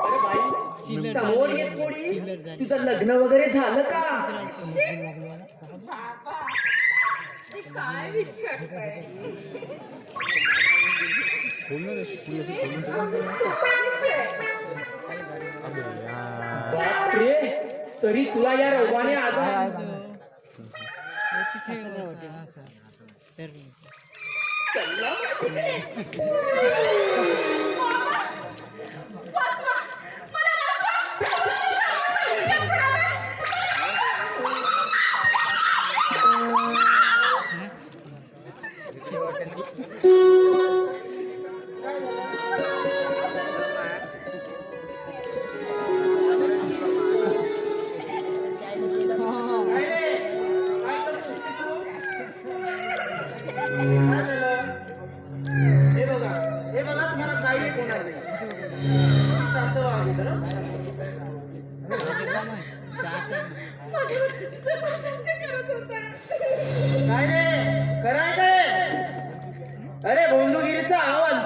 अरे बाई समोर तुझं लग्न वगैरे झालं का? काय विचारताय बापरे तरी तुला या रोगाने आजार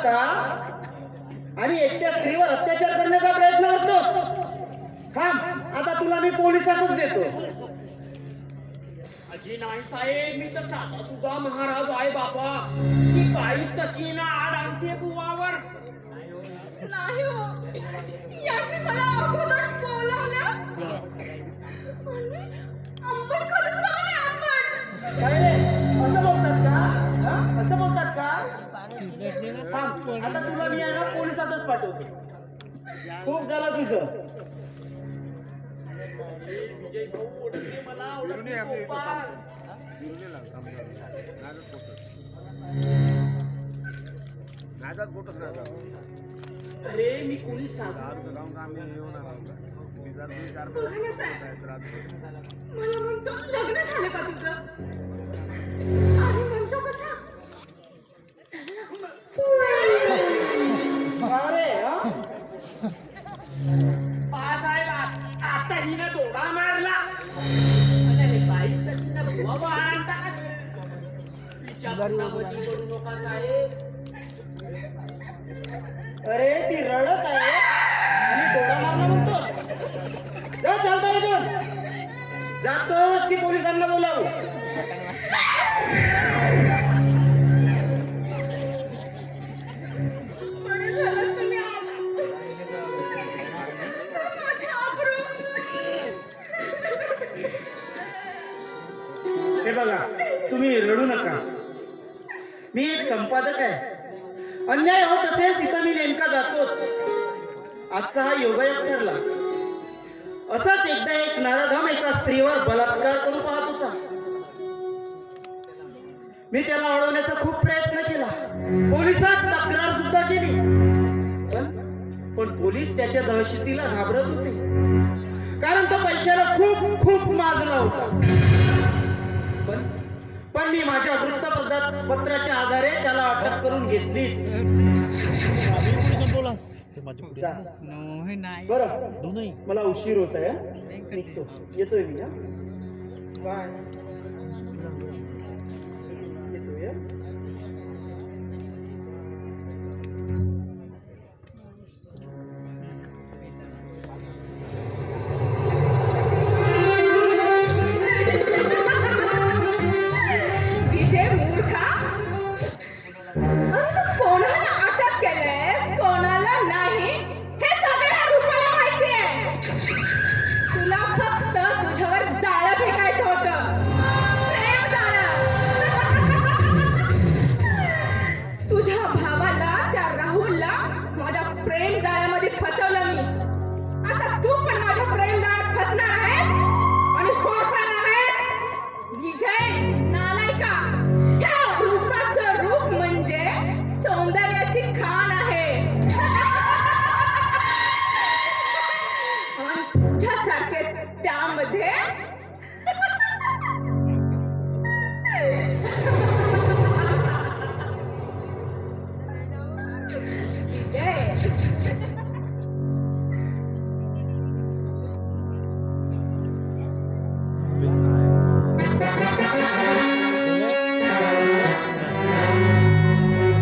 आणता आणि एकट्या स्त्रीवर अत्याचार करण्याचा प्रयत्न करतो. थांब आता तुला मी पोलिसातच देतो. अजी नाही साहेब मी तर साधा तुझा महाराज आहे बाबा. ती बाई तशी ना आड आणते बुवावर. नाही हो. यांनी मला अगोदर बोलावलं. आणि आंबट खरंच म्हणे आंबट काय रे? असं बोलतात का? असं बोलतात का? थांब आता तुला मी आहे ना पोलिसातच पाठवतो. खूप झालं तुझं. विजय भाऊ ओढते मला गोपाळ. अरे मी कोणी सांग? बघा ना साहेब मला म्हणतो लग्न झालं का तुझं? तिच्या अरे ती रडत आहे. आणि डोळा मारला म्हणतो. जा चालता इथून. ती पोलिसांना बोलावू. हे बघा तुम्ही रडू नका. मी एक संपादक आहे. अन्याय होत असेल तिथं मी नेमका जातोच. आजचा हा योगायोग ठरला. असाच एकदा एक नाराधाम एका स्त्रीवर बलात्कार करू पाहत होता. मी त्याला अडवण्याचा खूप प्रयत्न केला. पोलिसात तक्रार सुद्धा केली. पण पोलीस त्याच्या दहशतीला घाबरत होते. कारण तो पैशाला खूप खूप माजला होता. पण मी माझ्या वृत्तपत्रात पत्राच्या आधारे त्याला अटक करून घेतलीच. जा. बरं मला उशीर होत आहे येतोय मी बाय.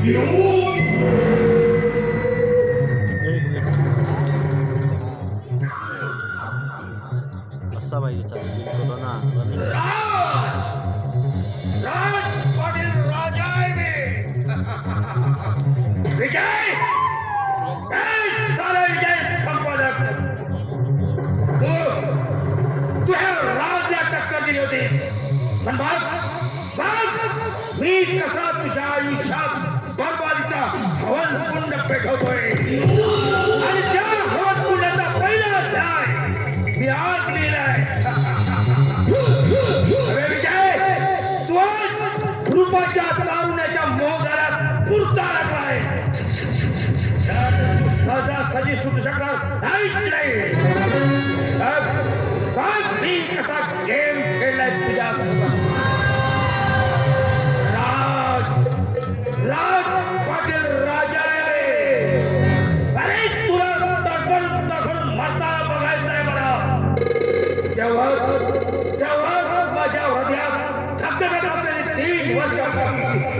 Eu आणि त्या हवन कुंडाचा पहिला अध्याय मी आज लिहिलाय अरे विजय तू आज रूपाच्या तारुण्याच्या मोहगाला पुरता लागलाय त्यात सुटू शकणार नाहीच नाही. मी कसा गेम खेळलाय तुझ्या राज राज.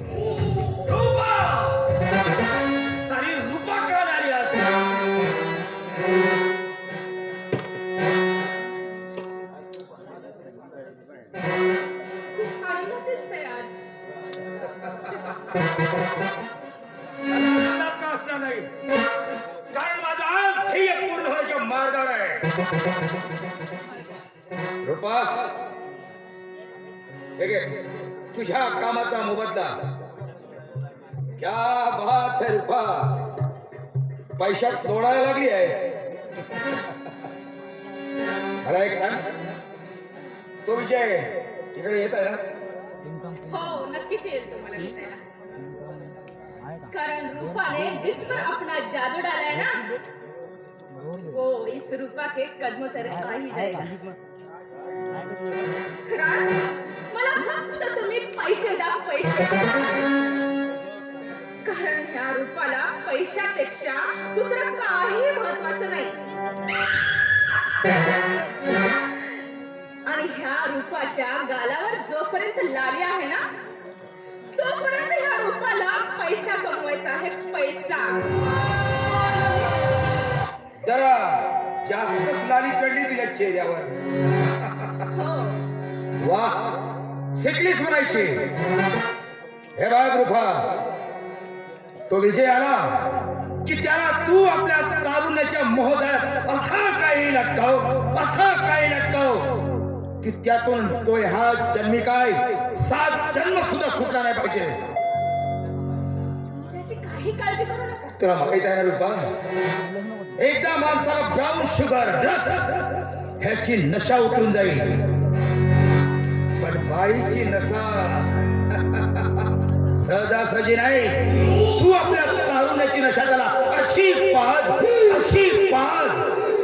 रूपा है रूपा पैशात तोडायला लागली आहे. एक सांग. तो विजय इकडे येत आहे ना? हो नक्कीच येईल तुम्हाला कारण रूपाने जिस पर अपना जादू डाला है ना वो इस रूपा के कदमों तरफ आ ही जाएगा। राज मला फक्त तुम्ही पैसे द्या पैसे कारण ह्या रूपाला पैशापेक्षा दुसरं काही महत्वाचं नाही. आणि ह्या रूपाच्या गालावर जोपर्यंत लाली आहे ना तोपर्यंत ह्या रूपाला पैसा कमवायचा आहे पैसा. जरा जास्तच लाली चढली तिच्या चेहऱ्यावर. हो. वा शिकलीच म्हणायची. हे बाग रूपा. तो विजय आला की त्याला तू आपल्या तारुण्याच्या मोहदात असा काही लटकाव असा काही लटकाव की त्यातून तो ह्या जन्मी काय? सात जन्म सुद्धा सुटला नाही पाहिजे. तुला माहीत आहे ना रूपा? एकदा माणसाला ब्राऊन शुगर ह्याची नशा उतरून जाईल. पण बाईची नशा सहजासहजी नाही. तू आपल्या तारुण्याची नशा त्याला अशी पाज अशी पाज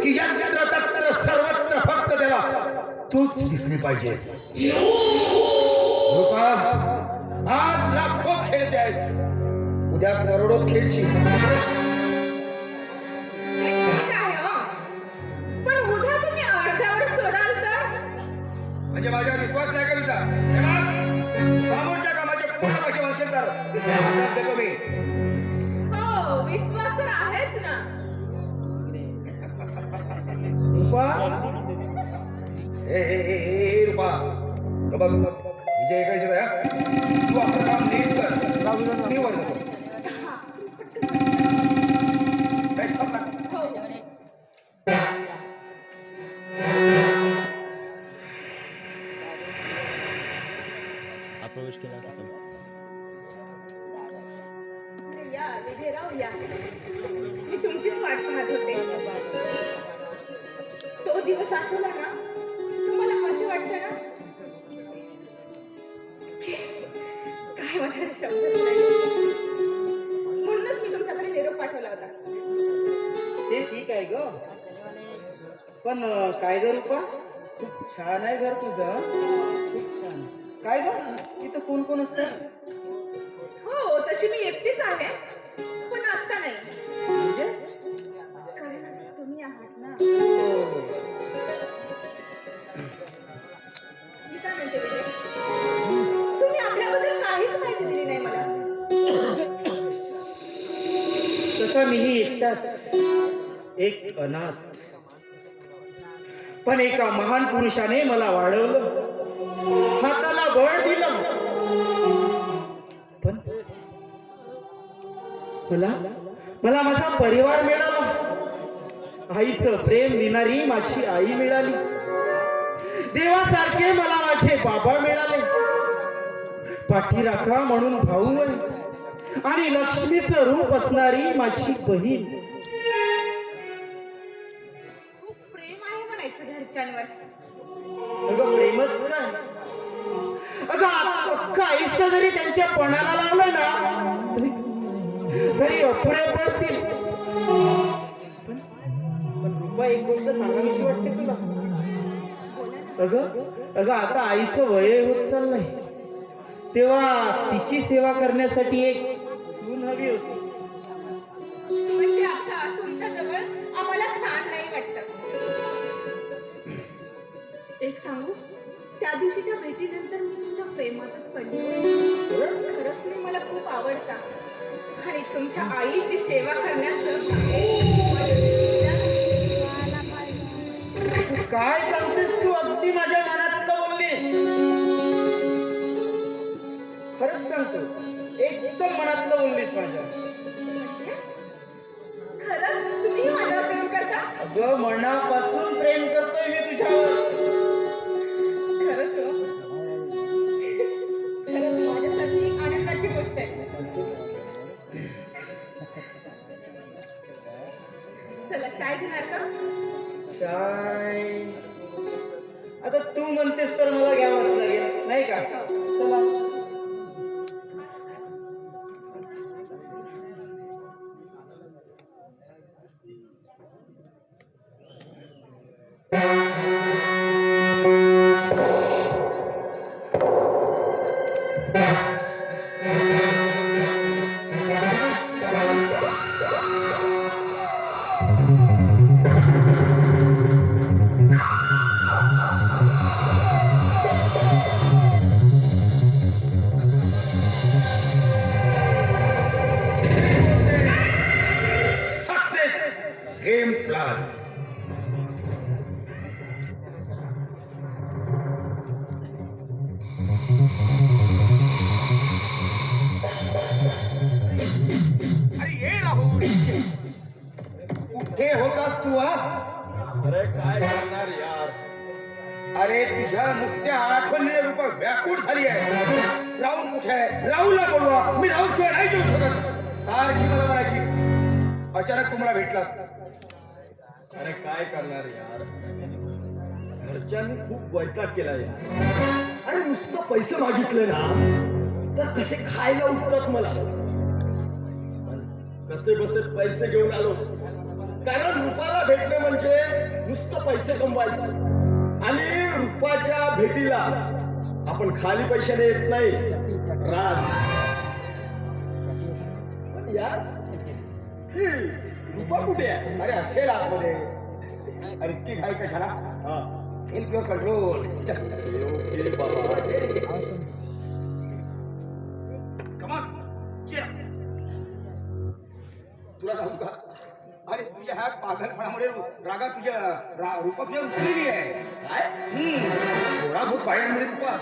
की यंत्र तत्र सर्वत्र फक्त त्याला तूच दिसली पाहिजेस. रूपा आज लाखोत खेळते आहेस उद्या करोडोत खेळशील. म्हणजे माझ्यावर विश्वास नाही का म्हणशील तर मी हो विश्वास तर आहेच ना. रुपा? हे रुपा. तो बघ विजय काय हा? तू आपलं काम नीट कर. मी वर जातो. हे, थांब ना. हो हा प्रवेश केला मी तुमचीच वाट पाहत होते तो दिवस आठवला ना तुम्हाला कसे वाटतं ना काय माझ्याकडे शब्द म्हणूनच मी तुमच्याकडे निरोप पाठवला होता ते ठीक आहे ग. पण काय ग रूपा? खूप छान आहे घर तुझ. खूप छान. काय ग? तिथं कोण कोण असतं? हो तशी मी एकटीच आहे. मीही एकटाच एक अनाथ. पण एका महान पुरुषाने मला वाढवलं. हाताला बळ दिलं. पण मला मला माझा परिवार मिळाला. आईचं प्रेम देणारी माझी आई मिळाली. देवासारखे मला माझे बाबा मिळाले. पाठीराखा म्हणून भाऊ आणि लक्ष्मीचं रूप असणारी माझी बहीण. खूप प्रेम आहे म्हणायचं घरच्यांवर. अगं प्रेमच काय? अगं आ- अख्खं आयुष्य जरी त्यांच्या पणाला लावलं ना तरी- अपुरे पडतील. पण एक गोष्ट सांगावीशी वाटते तुला. अगं अगं आता आईचं वय होत चाललंय. तेव्हा तिची सेवा करण्यासाठी एक सून हवी होती. म्हणजे आता तुमच्या जवळ आम्हाला स्थान नाही वाटत. एक सांगू? त्या दिवशीच्या भेटीनंतर मी तुमच्या प्रेमातच पडली. खरंच तुम्ही मला खूप आवडता. आणि तुमच्या आईची सेवा करण्याचं काय सांगतेस तू? अगदी माझ्या मनातलं बोललीस. खरंच सांगतो. खरंच तुम्ही माझ्यावर प्रेम करता? अगं मनापासून अरे तुझ्या नुसत्या आठवणीने रूप व्याकुळ झाली आहे. राहुल कुठे आहे? राहुलला बोलवा. मी राहुल शिवाय नाही शकत. सारखी मला म्हणायची. अचानक तुम्हाला भेटला. अरे काय करणार यार? घरच्यांनी खूप वैताग केला यार. अरे नुसतं पैसे मागितले ना. तर कसे खायला उठतात मला? कसे बसे पैसे घेऊन आलो? कारण रुपाला भेटणे म्हणजे नुसतं पैसे कमवायचे. आणि रुपाच्या भेटीला आपण खाली पैशाने येत नाही. राज. यार रुपा कुठे आहे? अरे असेल आतमध्ये अरे इतकी घाई कशाला? हा. सेल्फ युअर कंट्रोल बाबा. पागलपणामुळे रागा तुझ्या रा, रूपा तुझ्या रुसलेली आहे. काय? थोडा बहुत पायांमध्ये रूपा.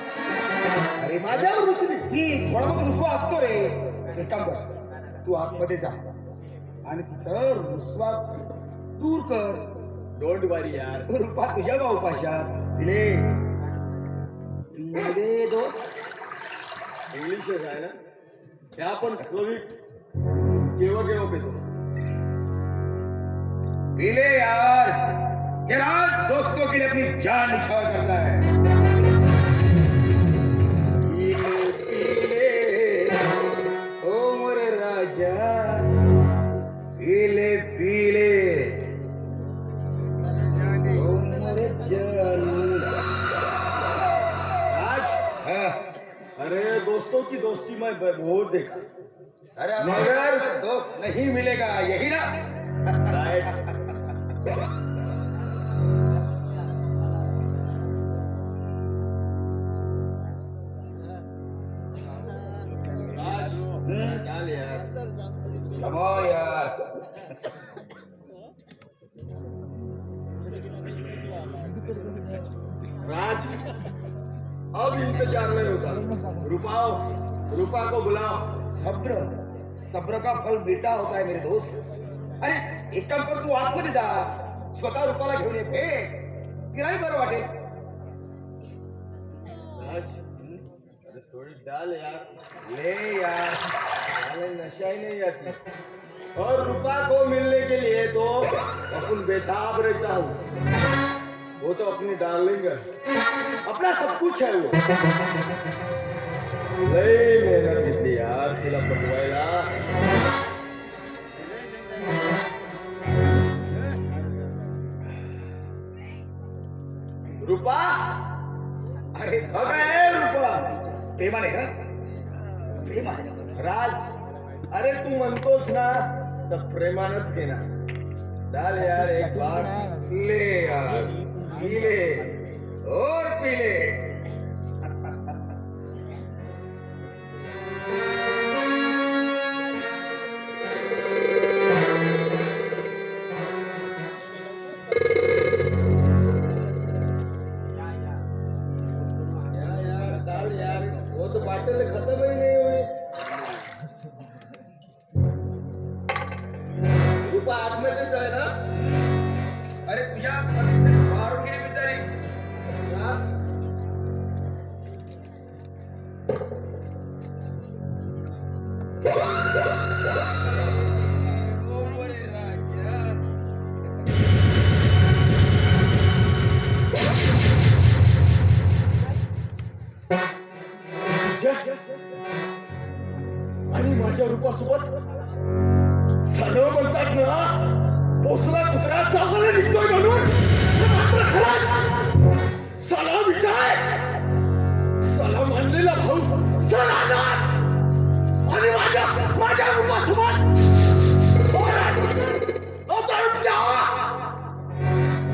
अरे माझ्यावर रुसली थोडा बहुत रुसवा असतो रे. एक काम कर. तू आतमध्ये जा. आणि तिथं रुसवा दूर कर. डोंट वरी यार. रूपा तुझ्या भाऊपाशा तिले तिले दोस्त. इंग्लिशच आहे ना? त्या पण केव्हा केव्हा पेतो? पीले यार। ये रात दोस्तों के लिए अपनी जान निछावर करता है। ओ मोरे राजा। आज हाँ। अरे दोस्तों की दोस्ती में बहुत देखा। अरे मगर दोस्त नहीं मिलेगा यही ना? राइट। राज, अब इंतज़ार नहीं होता रुपाओ, रूपा को बुलाओ। सब्र सब्र का फल मीठा होता है मेरे दोस्त। अरे एक काम कर तू आतमध्ये जा. स्वतः रूपाला घेऊन ये भेट. तिलाही बरं वाटेल. अरे थोड़ी डाल यार. ले यार. अरे नशा ही नहीं आती और रूपा को मिलने के लिए तो अपन बेताब रहता हूँ. वो तो अपनी डार्लिंग है। अपना सब कुछ है वो। लई मेहनत घेतली यार तिला पटवायला रूपा। अरे काय आहे रूपा। प्रेमाने का? प्रेमाने? राज। अरे तू म्हणतोस ना तर प्रेमानच घेणार। ना डाल यार एक बार ले यार पिले। और पिले। आतमध्येच आहे ना अरे तुझ्या पत्नीचे मारून गेली बिचारी. आणि माझ्या रूपासोबत जन्मलेला भाऊ. आणि माझ्या माझ्या रूपासोबत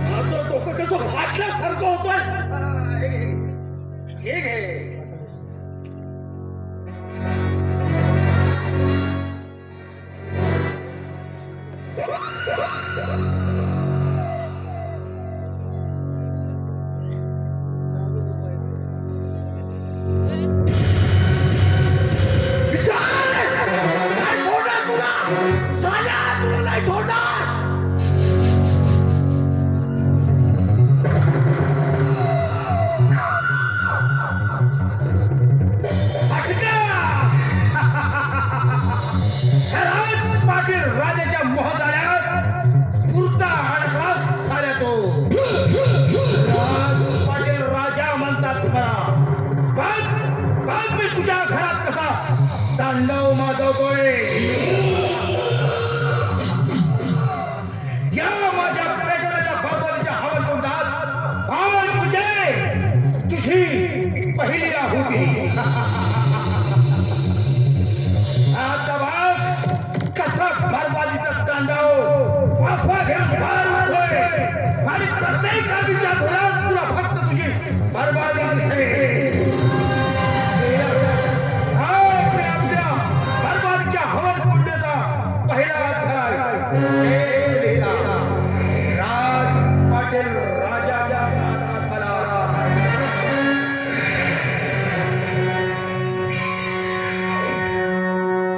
माझं डोकं कसं फाटल्यासारखं होतंय. हे घे तुला साल्या तुला पहिली आहुती